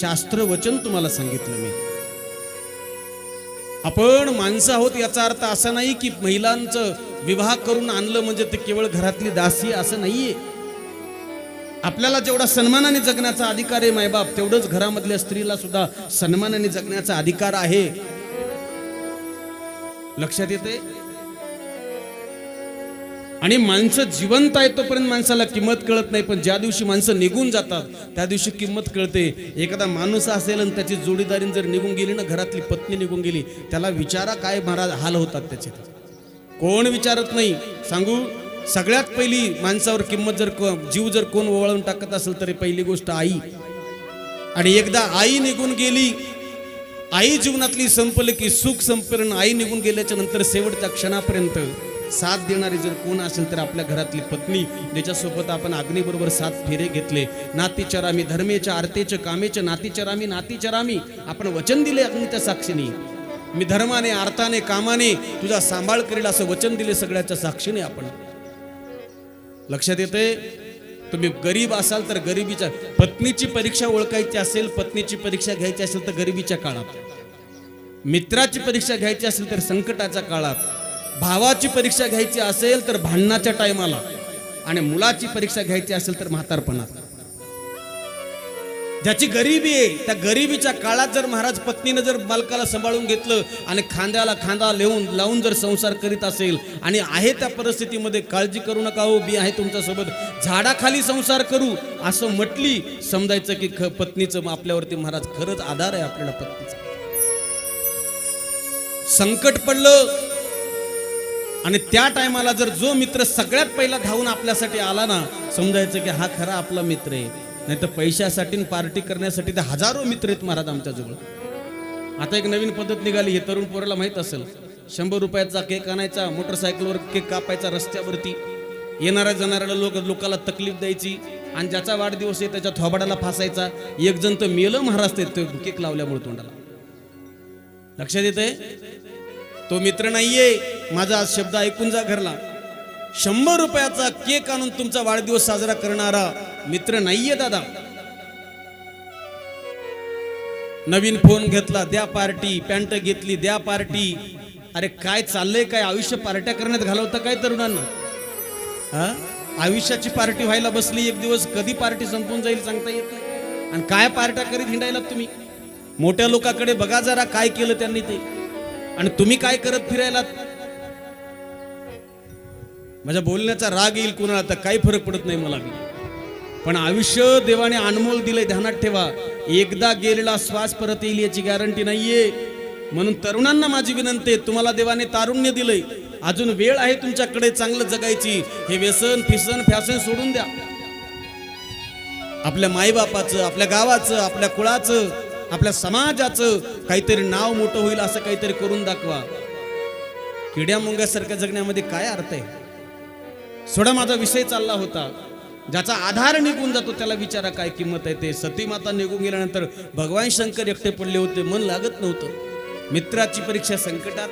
शास्त्र वचन तुम्हाला सांगितलं मी. आपण माणसं आहोत याचा अर्थ असा नाही की महिलांचं विवाह करून आणलं म्हणजे ते केवळ घरातली दासी असं नाहीये. आपल्याला जेवढा सन्मानाने जगण्याचा अधिकार आहे मायबाप तेवढंच घरामधल्या स्त्रीला सुद्धा सन्मानाने जगण्याचा अधिकार आहे. लक्षात येते आणि माणसं जिवंत आहे तोपर्यंत माणसाला किंमत कळत नाही पण ज्या दिवशी माणसं निघून जातात त्या दिवशी किंमत कळते. एखादा माणूस असेल आणि त्याची जोडीदारी जर निघून गेली ना घरातली पत्नी निघून गेली त्याला विचारा काय महाराज हाल होतात त्याचे. कोण विचारत नाही. सांगू सगळ्यात पहिली माणसावर किंमत जर को- जीव जर कोण ओवाळून टाकत असेल तरी पहिली गोष्ट आई. आणि एकदा आई निघून गेली आई जीवनातली संपली की सुख संपलं आई निघून गेल्याच्यानंतर शेवटच्या क्षणापर्यंत साथ देणारी जर कोण असेल तर आपल्या घरातली पत्नी ज्याच्यासोबत आपण अग्नीबरोबर सात फेरे घेतले नातीचरामी धर्मेच्या आरतेच्या कामेच्या नातीचरामी नातीचरामी आपण वचन दिले अग्नीच्या साक्षीने. मी धर्माने आर्ताने कामाने तुझा सांभाळ करेल असं वचन दिले सगळ्याच्या साक्षीने आपण. लक्षात येते तुम्ही गरीब असाल तर गरिबीच्या पत्नीची परीक्षा ओळखायची असेल पत्नीची परीक्षा घ्यायची असेल तर गरिबीच्या काळात. मित्राची परीक्षा घ्यायची असेल तर संकटाच्या काळात. भावाची परीक्षा घ्यायची असेल तर भांडणाच्या टायमाला आणि मुलाची परीक्षा घ्यायची असेल तर म्हातारपणात. ज्याची गरिबी आहे त्या गरिबीच्या काळात जर महाराज पत्नीनं जर बालकाला सांभाळून घेतलं आणि खांद्याला खांदा लिहून लावून जर संसार करीत असेल आणि आहे त्या परिस्थितीमध्ये काळजी करू नका हो मी आहे तुमच्यासोबत. झाडाखाली संसार करू असं म्हटली समजायचं की ख पत्नीचं आपल्यावरती महाराज खरंच आधार आहे आपल्याला पत्नीचा. संकट पडलं आणि त्या टायमाला जर जो मित्र सगळ्यात पहिला धावून आपल्यासाठी आला ना समजायचं की हा खरा आपला मित्र आहे. नाही तर पैशासाठी पार्टी करण्यासाठी तर हजारो मित्र आहेत महाराज आमच्याजवळ आता एक नवीन पद्धत निघाली हे तरुण पोराला माहीत असेल. शंभर रुपयाचा केक आणायचा मोटरसायकलवर केक कापायचा रस्त्यावरती. येणाऱ्या जाणाऱ्याला लोक लोकाला तकलीफ द्यायची आणि ज्याचा वाढदिवस आहे त्याच्या थोबाडाला फासायचा. एक जण तर मेलं महाराज ते तो केक लावल्यामुळे तोंडाला. लक्षात येते तो मित्र नाहीये. माझा आज शब्द ऐकून जा घरला. शंभर रुपयाचा केक आणून तुमचा वाढदिवस साजरा करणारा मित्र नाहीये दादा. नवीन फोन घेतला द्या पार्टी पॅन्ट घेतली द्या पार्टी. अरे काय चाललंय काय आयुष्य पार्ट्या करण्यात घालवतं काय तरुणांना? हा? आयुष्याची पार्टी व्हायला बसली एक दिवस कधी पार्टी संपून जाईल सांगता येत नाही. आणि काय पार्ट्या करीत हिंडायला तुम्ही? मोठ्या लोकांकडे बघा जरा काय केलं त्यांनी ते. आणि तुम्ही काय करत फिरायलात? माझ्या बोलण्याचा राग येईल कुणाला तर काही फरक पडत नाही मला. पण आयुष्य देवाने अनमोल दिलंय ध्यानात ठेवा. एकदा गेलेला श्वास परत येईल याची गॅरंटी नाहीये. म्हणून तरुणांना माझी विनंती आहे तुम्हाला देवाने तारुण्य दिलंय. अजून वेळ आहे तुमच्याकडे चांगलं जगायची. हे व्यसन फिसन फॅसन सोडून द्या. आपल्या माईबापाचं आपल्या गावाचं आपल्या कुळाचं आपल्या समाजाचं काहीतरी नाव मोठं होईल असं काहीतरी करून दाखवा. किड्या मुंग्यासारख्या जगण्यामध्ये काय अर्थ आहे? सोडा माझा विषय चालला होता. ज्याचा आधार निघून जातो त्याला विचारा काय किंमत आहे ते. सती माता निघून गेल्यानंतर भगवान शंकर एकटे पडले होते मन लागत नव्हतं. मित्राची परीक्षा संकटात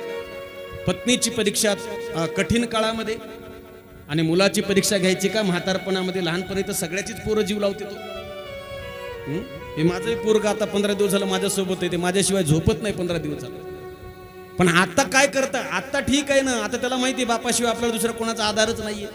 पत्नीची परीक्षा कठीण काळामध्ये आणि मुलाची परीक्षा घ्यायची का? म्हातारपणामध्ये लहानपणी तर सगळ्याचीच पोरं जीव लावते तो. हे माझंही पोरग आता पंधरा दिवस झालं माझ्यासोबत आहे. ते माझ्याशिवाय झोपत नाही पंधरा दिवस झालं. पण आता काय करतं? आता ठीक आहे ना. आता त्याला माहिती आहे बापाशिवाय आपल्याला दुसरा कोणाचा आधारच नाहीये.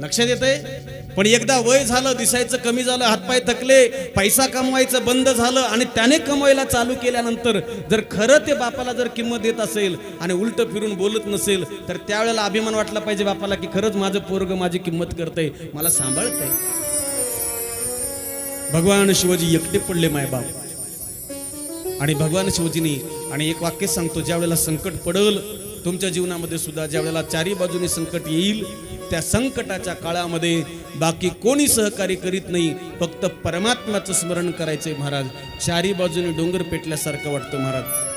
लक्षात येते पण एकदा वय झालं दिसायचं कमी झालं हातपाय थकले पैसा कमवायचं बंद झालं आणि त्याने कमवायला चालू केल्यानंतर जर खरं ते बापाला जर किंमत देत असेल आणि उलट फिरून बोलत नसेल तर त्यावेळेला अभिमान वाटला पाहिजे बापाला की खरंच माझं पोरग माझी किंमत करतंय. मला सांभाळतंय. भगवान शिवाजी एकटे पडले मायबाप. आणि भगवान शिवजीनी आणि एक वाक्य सांगतो ज्या वेळेला संकट पडल तुमच्या जीवनामध्ये सुद्धा ज्या वेळेला चारी बाजूने संकट येईल त्या संकटाच्या काळामध्ये बाकी कोणी सहकार्य करीत नाही फक्त परमात्म्याचं स्मरण करायचंय महाराज. चारी बाजूने डोंगर पेटल्यासारखं वाटतं महाराज.